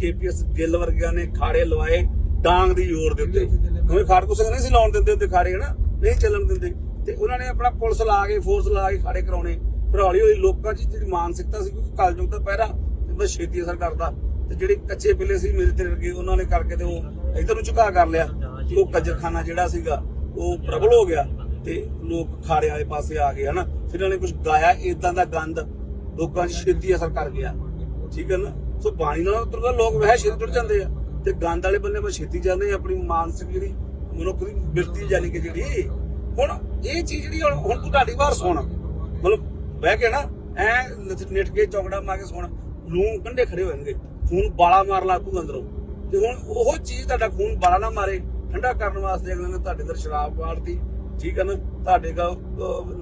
KPS Gill ਵਰਗਿਆਂ ਨੇ ਖਾੜੇ ਲਵਾਏ, ਡਾਂਗ ਦੀ ਜ਼ੋਰ ਦੇ ਉੱਤੇ। ਕਿਉਂਕਿ ਖਾੜਕੂ ਸਿੰਘ ਨਹੀਂ ਸੀ ਲਾਉਣ ਦਿੰਦੇ ਉੱਤੇ ਖਾੜੇ, ਹਨਾ? ਨਹੀਂ ਚੱਲਣ ਦਿੰਦੇ। ਤੇ ਉਹਨਾਂ ਨੇ ਆਪਣਾ ਪੁਲਿਸ ਲਾ ਕੇ ਫੋਰਸ ਲਾ ਕੇ ਖਾੜੇ ਕਰਾਉਣੇ। ਪਰ ਹੌਲੀ ਹੌਲੀ ਲੋਕਾਂ 'ਚ ਜਿਹੜੀ ਮਾਨਸਿਕਤਾ ਸੀ, ਕਿਉਂਕਿ ਕਲਯੁਗ ਦਾ ਪਹਿਰਾ ਬਸ ਛੇਤੀ ਅਸਰ ਕਰਦਾ। ਤੇ ਜਿਹੜੇ ਕੱਚੇ ਪਿੱਲੇ ਸੀ, ਮੇਰੇ ਤੇ ਵਰਗੇ, ਉਹਨਾਂ ਨੇ ਕਰਕੇ ਤੇ ਉਹ ਇਧਰ ਨੂੰ ਝੁਕਾ ਕਰ ਲਿਆ। ਉਹ ਕੱਜਰਖਾਨਾ ਜਿਹੜਾ ਸੀਗਾ, ਉਹ ਪ੍ਰਬਲ ਹੋ ਗਿਆ। ਤੇ ਲੋਕ ਖਾੜੇ ਵਾਲੇ ਪਾਸੇ ਆ ਗਏ, ਹਨਾ? ਫਿਰ ਇਹਨਾਂ ਨੇ ਕੁਝ ਗਾਇਆ ਇਦਾਂ ਦਾ ਗੰਦ। ਲੋਕਾਂ 'ਚ ਛੇਤੀ ਅਸਰ ਕਰ ਗਿਆ। ਠੀਕ ਹੈ ਨਾ? ਸੋ ਬਾਣੀ ਨਾਲ ਤੁਰਦਾ ਲੋਕ ਵਹਿ ਛੇਤੀ ਟੁੱਟ ਜਾਂਦੇ ਆ। ਤੇ ਗੰਦ ਵਾਲੇ ਬੰਦੇ ਬਸ ਛੇਤੀ ਜਾਂਦੇ ਆ, ਆਪਣੀ ਮਾਨਸਿਕ ਜਿਹੜੀ ਮਨੁੱਖ ਦੀ ਬਿਰਤੀ ਜਾਨੀ ਕਿ ਜਿਹੜੀ। ਹੁਣ ਇਹ ਚੀਜ਼ ਜਿਹੜੀ ਹੁਣ ਤੂੰ ਤੁਹਾਡੀ ਵਾਰ ਸੁਣ। ਮਤਲਬ ਬਹਿ ਕੇ ਨਾ, ਐ ਨਿਟ ਕੇ ਚੌਕੜਾ ਮਾਰ ਕੇ ਸੁਣ। ਲੂੰ ਕੰਡੇ ਖੜੇ ਹੋਣਗੇ ਖੂਨ ਬਾਲਾ ਮਾਰ ਲਾ ਤੂੰ ਅੰਦਰੋਂ। ਤੇ ਹੁਣ ਉਹ ਚੀਜ਼ ਤੁਹਾਡਾ ਖੂਨ ਬਾਲਾ ਨਾ ਮਾਰੇ, ਠੰਡਾ ਕਰਨ ਵਾਸਤੇ ਅਗਲੇ ਨੇ ਤੁਹਾਡੇ ਅੰਦਰ ਸ਼ਰਾਬ ਵਾਰਦੀ ਠੀਕ ਹੈ ਨਾ? ਤੁਹਾਡੇ ਦਾ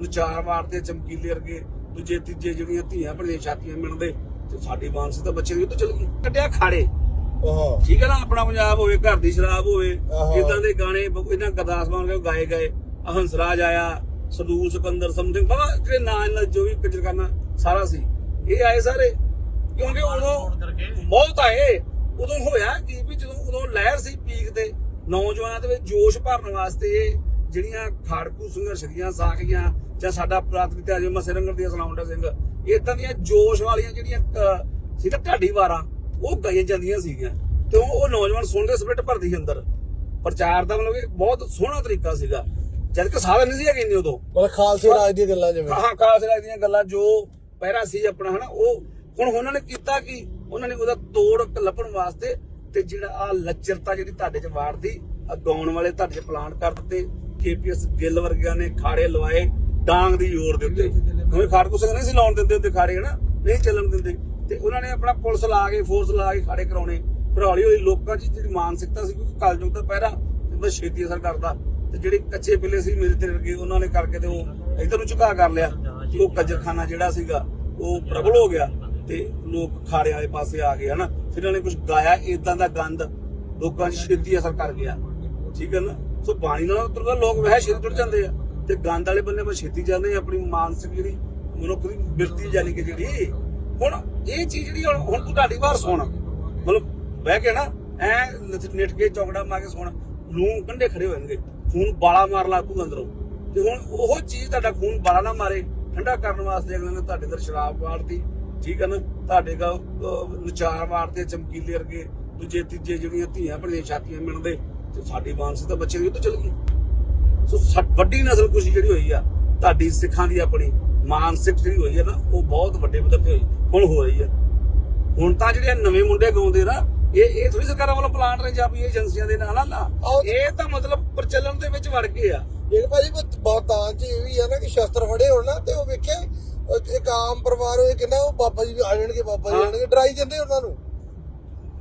ਨਚਾਰ ਵਾਰਦੇ ਚਮਕੀਲੇ ਵਰਗੇ ਦੂਜੇ ਤੀਜੇ ਜਿਹੜੀਆਂ ਧੀਆਂ ਭਣੀਆਂ ਛਾਤੀਆਂ ਮਿਲਦੇ। ਤੇ ਸਾਡੀ ਮਾਨਸਿਕਤਾ ਬੱਚੇ ਦੀ ਉਹ ਤੋਂ ਚਲ ਗਈ। ਕੱਢਿਆ ਖਾੜੇ। ਆਹੋ। ਠੀਕ ਹੈ ਨਾ ਆਪਣਾ ਪੰਜਾਬ ਹੋਵੇ ਘਰ ਦੀ ਸ਼ਰਾਬ ਹੋਵੇ ਆਹੋ। ਇਦਾਂ ਦੇ ਗਾਣੇ ਇਹਨਾਂ ਗਰਦਾਸ ਮਾਨ ਕੇ ਗਾਏ ਗਏ। ਹੰਸਰਾਜ ਆਇਆ ਸਦੂਲ ਸਿਕੰਦਰ ਸਮਥਿੰਗ। ਬਾਬਾ ਜਿਹੜੇ ਨਾਂ ਇਹਨਾਂ ਦਾ ਜੋ ਵੀ ਕਜਰ ਕਰਨਾ ਸਾਰਾ ਸੀ। ਇਹ ਆਏ ਸਾਰੇ। ਕਿਉਂਕਿ ਉਦੋਂ ਬਹੁਤ ਆਏ। ਉਦੋਂ ਹੋਇਆ ਕੀ ਵੀ ਜਦੋਂ ਉਦੋਂ ਲਹਿਰ ਸੀ ਪੀਕ ਤੇ ਨੌਜਵਾਨਾਂ ਦੇ ਵਿੱਚ ਜੋਸ਼ ਭਰਨ ਵਾਸਤੇ ਇਹ ਜਿਹੜੀਆਂ ਖਾੜਕੂ ਸੰਘਰਸ਼ ਦੀਆਂ ਸਾਖੀਆਂ ਜਾਂ ਸਾਡਾ ਪ੍ਰਾਤਮਿਕ ਅਜੇ ਮਸੇ ਰੰਗਰ ਦੀ ਸਲਾਉਂਡਾ ਸਿੰਘ ਇਦਾਂ ਦੀਆਂ ਜੋਸ਼ ਵਾਲੀਆਂ ਜਿਹੜੀਆਂ ਸੀ ਤਾਂ ਢਾਡੀ ਵਾਰਾਂ ਉਹ ਗਾਈਆਂ ਜਾਂਦੀਆਂ ਸੀਗੀਆਂ। ਤੇ ਉਹ ਨੌਜਵਾਨ ਸੁਣਦੇ ਸਪਿਰਟ ਭਰਦੀ ਸੀ ਅੰਦਰ। ਪ੍ਰਚਾਰ ਦਾ ਮਤਲਬ ਇਹ ਬਹੁਤ ਸੋਹਣਾ ਤਰੀਕਾ ਸੀਗਾ। ਜਦ ਕਿ ਸਾਧਨ ਨਹੀਂ ਸੀ ਹੈਗੇ ਇੰਨੇ ਉਦੋਂ। ਮਤਲਬ ਖਾਲਸੇ ਰਾਜ ਦੀਆਂ ਗੱਲਾਂ ਜਿਵੇਂ। ਹਾਂ ਖਾਸ ਰਾਜ ਦੀਆਂ ਗੱਲਾਂ ਜੋ ਪਹਿਰਾ ਸੀ ਆਪਣਾ ਹਨਾ ਉਹ ਹੁਣ ਉਹਨਾਂ ਨੇ ਕੀਤਾ ਕੀ? ਉਹਨਾਂ ਨੇ ਉਹਦਾ ਤੋੜ ਲੱਭਣ ਵਾਸਤੇ ਤੇ ਜਿਹੜਾ ਆ ਲੱਚਰਤਾ ਜਿਹੜੀ ਤੁਹਾਡੇ ਚ ਵਾਰਦੀ ਅਗਾਉਣ ਵਾਲੇ ਤੁਹਾਡੇ ਚ ਪਲਾਨ ਕਰ ਦਿੱਤੇ। ਕੇਪੀਐਸ ਗਿੱਲ ਵਰਗਿਆਂ ਨੇ ਖਾੜੇ ਲਵਾਏ ਡਾਂਗ ਦੀ ਜ਼ੋਰ ਦੇ ਉੱਤੇ। ਕਿਉਂਕਿ ਖਾੜਕੂ ਸਿੰਘ ਨਹੀਂ ਸੀ ਲਾਉਣ ਦਿੰਦੇ ਉੱਤੇ ਖਾੜੇ, ਹਨਾ? ਨਹੀਂ ਚੱਲਣ ਦਿੰਦੇ। ਤੇ ਉਹਨਾਂ ਨੇ ਆਪਣਾ ਪੁਲਿਸ ਲਾ ਕੇ ਫੋਰਸ ਲਾ ਕੇ ਖਾੜੇ ਕਰਾਉਣੇ। ਪਰ ਹੌਲੀ ਹੌਲੀ ਲੋਕਾਂ 'ਚ ਜਿਹੜੀ ਮਾਨਸਿਕਤਾ ਸੀ, ਕਿਉਂਕਿ ਕਲਯੁਗ ਦਾ ਪਹਿਰਾ ਬਸ ਛੇਤੀ ਅਸਰ ਕਰਦਾ। ਤੇ ਜਿਹੜੇ ਕੱਚੇ ਪਿੱਲੇ ਸੀ, ਮੇਰੇ ਤੇ ਵਰਗੇ, ਉਹਨਾਂ ਨੇ ਕਰਕੇ ਤੇ ਉਹ ਇਧਰ ਨੂੰ ਝੁਕਾ ਕਰ ਲਿਆ। ਉਹ ਕੱਜਰਖਾਨਾ ਜਿਹੜਾ ਸੀਗਾ, ਉਹ ਪ੍ਰਬਲ ਹੋ ਗਿਆ। ਤੇ ਲੋਕ ਖਾੜੇ ਵਾਲੇ ਪਾਸੇ ਆ ਗਏ, ਹਨਾ? ਫਿਰ ਉਹਨਾਂ ਨੇ ਕੁਝ ਗਾਇਆ ਇਦਾਂ ਦਾ ਗੰਦ। ਲੋਕਾਂ 'ਚ ਛੇਤੀ ਅਸਰ ਕਰ ਗਿਆ। ਠੀਕ ਹੈ ਨਾ? ਸੋ ਬਾਣੀ ਨਾਲ ਤੁਰਦਾ ਲੋਕ ਵਹਿ ਛੇਤੀ ਟੁੱਟ ਜਾਂਦੇ ਆ। ਤੇ ਗੰਦ ਵਾਲੇ ਬੰਦੇ ਬਸ ਛੇਤੀ ਜਾਂਦੇ ਆ, ਆਪਣੀ ਮਾਨਸਿਕ ਜਿਹੜੀ ਮਨੁੱਖ ਦੀ ਬਿਰਤੀ ਜਾਨੀ ਕਿ ਜਿਹੜੀ, ਹੁਣ ਇਹ ਚੀਜ਼ ਜਿਹੜੀ ਹੁਣ ਤੂੰ ਤੁਹਾਡੀ ਵਾਰ ਸੁਣ। ਮਤਲਬ ਬਹਿ ਕੇ ਨਾ, ਐ ਨਿਟ ਕੇ ਚੌਕੜਾ ਮਾਰ ਕੇ ਸੁਣ। ਲੂੰ ਕੰਡੇ ਖੜੇ ਹੋਣਗੇ ਖੂਨ ਬਾਲਾ ਮਾਰ ਲਾ ਤੂੰ ਅੰਦਰੋਂ। ਤੇ ਹੁਣ ਉਹ ਚੀਜ਼ ਤੁਹਾਡਾ ਖੂਨ ਬਾਲਾ ਨਾ ਮਾਰੇ, ਠੰਡਾ ਕਰਨ ਵਾਸਤੇ ਅਗਲੇ ਨੇ ਤੁਹਾਡੇ ਅੰਦਰ ਸ਼ਰਾਬ ਵਾਰਤੀ ਠੀਕ ਹੈ ਨਾ? ਤੁਹਾਡੇ ਦਾ ਨਚਾਰ ਵਾਰਦੇ ਚਮਕੀਲੇ ਵਰਗੇ। ਦੂਜੇ ਤੀਜੇ ਜਿਹੜੀਆਂ ਧੀਆਂ ਭਣੀਆਂ ਛਾਤੀਆਂ ਮਿਲਦੇ, ਤੇ ਸਾਡੀ ਮਾਨਸਿਕਤਾ ਬੱਚੇ ਦੀ ਉਹ ਤੋਂ ਚਲ ਗਈ। ਸੋ ਵੱਡੀ ਨਸਲ ਕੁਸ਼ੀ ਜਿਹੜੀ ਹੋਈ ਆ ਤੁਹਾਡੀ ਸਿੱਖਾਂ ਦੀ ਆਪਣੀ ਮਾਨਸਿਕ ਜਿਹੜੀ ਹੋਈ ਆ ਨਾ ਉਹ ਬਹੁਤ ਵੱਡੇ ਪੱਧਰ ਤੇ ਹੋਈ ਹੁਣ ਹੋ ਰਹੀ ਆ ਹੁਣ ਤਾਂ ਜਿਹੜੇ ਨਵੇਂ ਮੁੰਡੇ ਗਾਉਂਦੇ ਨਾ ਇਹ ਇਹ ਥੋੜੀ ਸਰਕਾਰਾਂ ਵੱਲੋਂ ਪਲਾਨ ਰਹੇ ਜਾਂ ਵੀ ਏਜੰਸੀਆਂ ਦੇ ਨਾਲ ਨਾ। ਇਹ ਤਾਂ ਮਤਲਬ ਪ੍ਰਚਲਨ ਦੇ ਵਿੱਚ ਵੜ ਗਏ ਆ ਇੱਕ ਭਾਜੀ ਬਾਤਾਂ ਚ ਇਹ ਵੀ ਆ ਨਾ ਕਿ ਸ਼ਸਤਰ ਫੜੇ ਹੋਣ ਨਾ ਤੇ ਉਹ ਵੇਖੇ ਇੱਕ ਆਮ ਪਰਿਵਾਰ ਹੋਏ ਕਿੰਨਾ ਉਹ ਬਾਬਾ ਜੀ ਆ ਜਾਣਗੇ ਬਾਬਾ ਜੀ। ਆਣਗੇ ਡਰਾਈ ਜਾਂਦੇ ਉਹਨਾਂ ਨੂੰ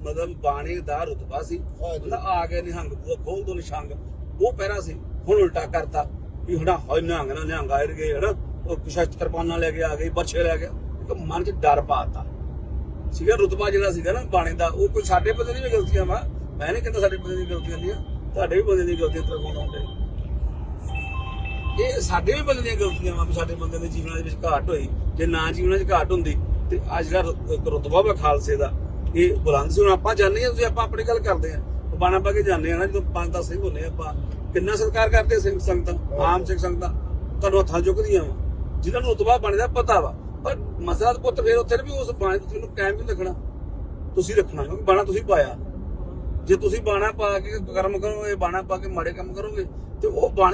ਮਤਲਬ ਬਾਣੇ ਦਾ ਰੁਤਬਾ ਸੀ। ਨਾ ਆ ਗਏ ਨਿਹੰਗ ਖੋਲ ਦੋ ਨਿਸ਼ੰਗ ਉਹ ਪਹਿਰਾ ਸੀ ਹੁਣ ਉਲਟਾ ਕਰਤਾ ਵੀ ਹਣਾ ਹੋਇ ਨਿਹੰਗ ਨਾ ਨਿਹੰਗ ਆਏ ਗਏ ਹਨਾ? ਉਹ ਕੁਸ਼ਤ ਕਿਰਪਾਨਾਂ ਲੈ ਕੇ ਆ ਗਏ ਬਰਛੇ ਲੈ ਕੇ ਇੱਕ ਮਨ 'ਚ ਡਰ ਪਾਤਾ। ਸੀਗਾ ਰੁਤਬਾ ਜਿਹੜਾ ਸੀਗਾ ਨਾ, ਬਾਣੇ ਦਾ, ਉਹ ਕੋਈ ਸਾਡੇ ਬੰਦੇ ਦੀ ਵੀ ਗਲਤੀਆਂ ਵਾ। ਮੈਂ ਨਹੀਂ ਕਹਿੰਦਾ ਸਾਡੇ ਬੰਦੇ ਦੀ ਗਲਤੀਆਂ ਨਹੀਂ ਤੁਹਾਡੇ ਵੀ ਬੰਦੇ ਦੀ ਗਲਤੀਆਂ ਤਰਫੋਂ ਆਉਂਦੇ ਇਹ ਸਾਡੇ ਵੀ ਬੰਦੇ ਦੀਆਂ ਗਲਤੀਆਂ ਵਾ ਸਾਡੇ ਬੰਦੇ ਦੇ ਜੀਵਨਾਂ ਦੇ ਵਿੱਚ ਘਾਟ ਹੋਈ। ਜੇ ਨਾ ਜੀਵਨਾਂ 'ਚ ਘਾਟ ਹੁੰਦੀ, ਤੇ ਅੱਜ ਜਿਹੜਾ ਇੱਕ ਰੁਤਬਾ ਵਾ ਖਾਲਸੇ ਦਾ। ਇਹ ਬੁਲੰਦ ਸੀ, ਹੁਣ ਆਪਾਂ ਜਾਣਦੇ ਹਾਂ, ਤੁਸੀਂ ਆਪਾਂ ਆਪਣੀ ਗੱਲ ਕਰਦੇ ਆ ਬਾਣਾ ਪਾ ਕੇ ਜਾਂਦੇ ਆ ਨਾ, ਜਦੋਂ ਪੰਜ ਦਸ ਸਿੰਘ ਹੁੰਦੇ ਆਪਾਂ। ਕਿੰਨਾ ਸਤਿਕਾਰ ਕਰਦੇ ਸਿੰਘ ਸੰਗਤਾਂ, ਆਮ ਸਿੱਖ ਸੰਗਤਾਂ? ਤੁਹਾਨੂੰ ਹੱਥਾਂ ਚੁੱਕਦੀਆਂ ਵਾ। ਜਿਨ੍ਹਾਂ ਨੂੰ ਰੁਤਬਾ ਬਣਦਾ ਪਤਾ ਵਾ। ਪਰ ਮਸਲਾ ਪੁੱਤ ਫੇਰ ਉੱਥੇ ਵੀ ਉਸ ਬਾਣੇ ਤੇ ਤੁਹਾਨੂੰ ਕਾਇਮ ਨਹੀਂ ਰੱਖਣਾ, ਤੁਸੀਂ ਰੱਖਣਾ, ਕਿਉਂਕਿ ਬਾਣਾ ਤੁਸੀਂ ਪਾਇਆ। ਜੇ ਤੁਸੀਂ ਬਾਣਾ ਪਾ ਕੇ ਕਰਮ ਕਰੋਗੇ, ਬਾਣਾ ਪਾ ਕੇ ਮਾੜੇ ਕੰਮ ਕਰੋਗੇ, ਤੇ ਉਹ ਬਾਣੇ